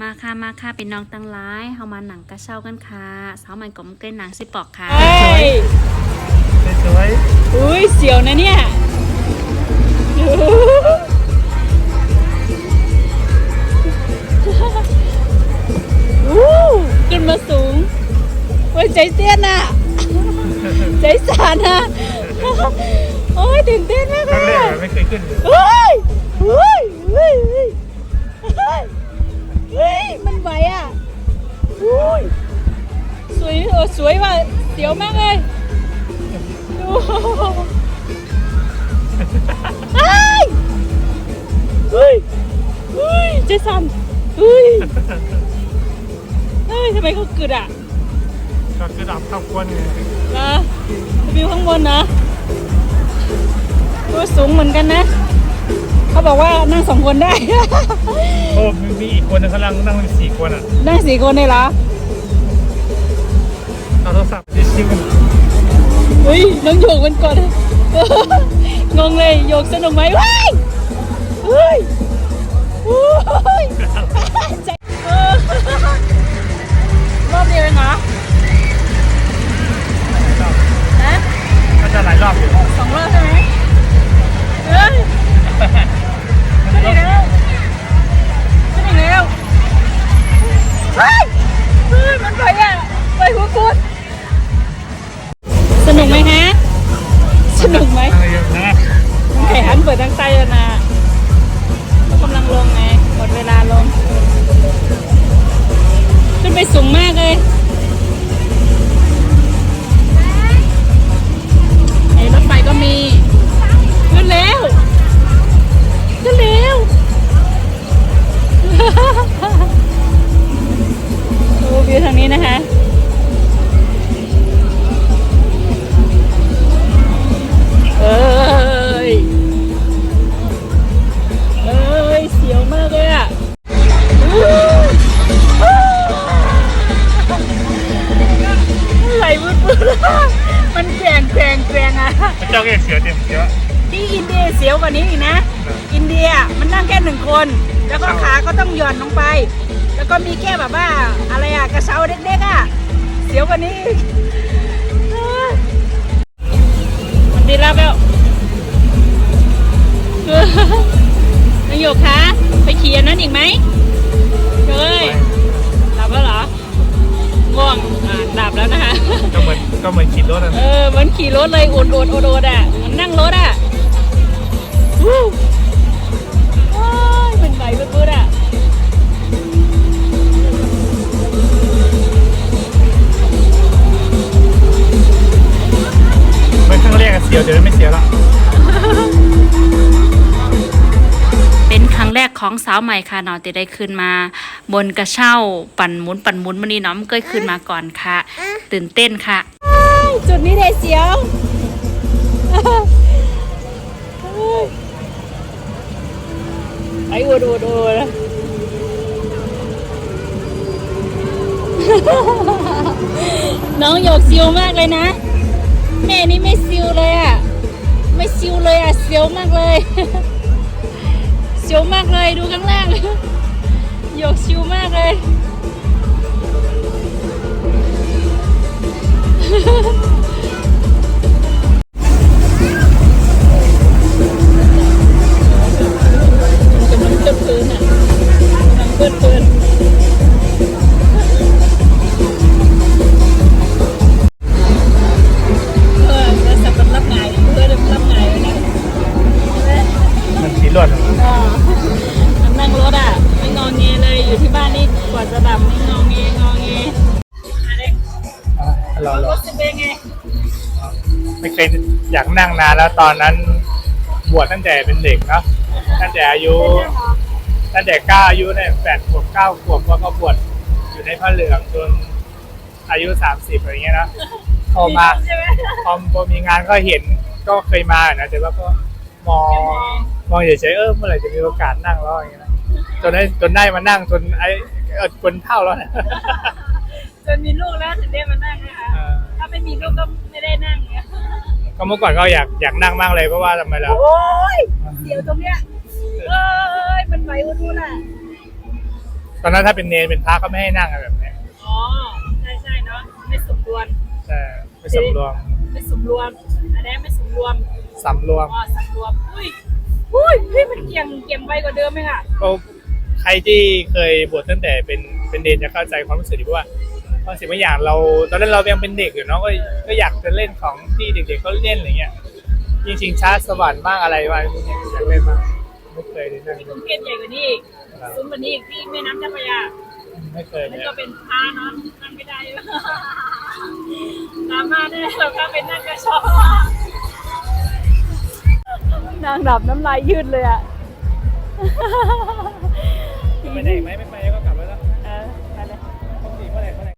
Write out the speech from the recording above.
มาค่ะมาค่ะเป็นน้องตังร้ายเฮามาหนังกระเช้ากันค่ะสาวใหม่กลมเกล้นหนังสิปอกค่ะเฮ้ยสวยอุ้ยเสียวนะเนี่ยอู้ขึ้นมาสูงโอ้ยใจเต้นอะ ใจสั่นอะ โอ้ยตื่นเต้นมากๆครั้งแรเลยกอะไม่เคยขึ้นเลยเฮ้ยเฮ้ยเฮ้ยเฮ้ยเฮ้ย เฮ้ย มันไหวอะอุ้ยสวยเออสวยว่ะเสียวมากเลยดูเฮ้ยเฮ้ยเฮ้ยเจสันเฮ้ยเฮ้ยทำไมเขากึดอะก็คือดับข้าวควนไงนะวิวข้างบนนะดูสูงเหมือนกันนะ เขาบอกว่านั่งสองคนได้ โอ้มีมีอีกคนนึงกำลังนั่งมีสี่คนอะนั่งสี่คนเลยเหรอเอาโทรศัพท์ชิวเฮ้ยน้องโยกมันก่อน งงเลยโยกสนุกไหมเฮ้ยเฮ้ยเฮ้ยใจ สนุกไหมนั่งเยอะนะแขนเปิดทางใต้แล้วนะเขากำลังลงไงหมดเวลาลง ขึ้นไปสูงมากเลย ราแก่เสือเต็มเยอะที่อินเดียเสียวกว่านี้อีกนะ อินเดียมันนั่งแค่หนึ่งคน แล้วก็ขาก็ต้องหย่อนลงไป แล้วก็มีแค่แบบว่าอะไรอะกระเช้าเด็กๆอะเสียวกว่านี้อีกมันดีแล้วเออนายโยกคะไปขี่อันนั้นอีกไหมเฮ้ยหลับแล้วเหรอง่วง หลับแล้วนะคะก็เหมือนก็เหมือนขี่รถอะเออเหมันขี่รถเลยโอดโอดโอดโอดอะเหมันนั่งรถอะวู้ว้ายเป็นไหวเบื่อๆอะเหมือนครั้งแรกอะเสียวเดี๋ยวนี้ไม่เสียวละเป็นครั้งแรกของสาวใหม่ค่ะเนาะที่ได้ขึ้นมา บนกระเช้าปั่นหมุนปั่นหมุนมันนี่เนาะมันเคยขึ้นมาก่อนค่ะ ตื่นเต้นค่ะ จุดนี้เดเสียวไอ้โอดโอดโอดน้องหยกซิวมากเลยนะ แม่นี่ไม่ซิวเลยอะ ไม่ซิวเลยอะเสียวมากเลยเสียวมากเลยดูข้างล่าง หยกซิวมากเลย กำลังเปิดปืนอะกำลังเปิดปืนเออจะสับรับไงเพื่อรับไงนะมันขี่รอะอ่า กว่าจะดับไม่งองเงงองเงอะไรอะรอรรอถจะเป็นไงไม่เคยอยากนั่งนานแล้วตอนนั้น บวชตั้งแต่เป็นเด็กเนาะตั้งแต่อายุ ตั้งแต่เก้าอายุเนี่ยแปดขวบเก้าขวบแล้วก็บวชอยู่ในผ้าเหลืองจนอายุสามสิบอะไรเงี้ยนะพอมาใช่ไหมพอพอมีงานก็เห็นก็เคยมานะแต่ว่าก็มองมองเฉยๆเออเมื่อไหร่จะมีโอกาสนั่งแล้วอย่างเงี้ยนะจนได้จนได้มานั่งจนไอ้เออจนเท่าแล้วนะจนมีลูกแล้วถึงได้มานั่งนะคะเออถ้าไม่มีลูกก็ไม่ได้นั่งเนี่ยก็เมื่อก่อนก็อยากอยากนั่งมากเลยเพราะว่าทำไมล่ะโอ้ยเสียวตรงเนี้ยเอ้ยมันไหวอุ่นๆอะตอนนั้นถ้าเป็นเนรเป็นพระก็ไม่ให้นั่งอะไรแบบเนี้ยอ๋อใช่ใช่เนาะไม่สมรวมใช่ไม่สำรวมไม่สมรวมอันนี้ไม่สมรวมสำรวมอ๋อสำรวมอุ้ยอุ้ยพี่มันเกี่ยงเกี่ยงไวกว่าเดิมไหมค่ะก็ ใครที่เคยบวชตั้งแต่เป็นเป็นเนรจะเข้าใจความรู้สึกดีเพราะว่าบางสิ่งบางอย่างเรา ตอนนั้นเรายังเป็นเด็กอยู่เนาะก็ก็อยากจะเล่นของที่เด็กๆเขาเล่นอะไรเงี้ยจริงๆชาร์จสวรรค์บ้างอะไรบ้างพวกเนี้ยอยากเล่นบ้างไม่เคยเลยนะที่กรุงเทพใหญ่กว่านี้อีกซุ้มกว่านี้อีกที่แม่น้ำเจ้าพระยาไม่เคยเลนั่นยก็เป็นพาเนาะนั่งไม่ได้ตามมาได้เราก็เป็นนั่งกระชอบนางดับน้ำลายยืดเลยอะ ไม่ได้ไหมไม่ไปก็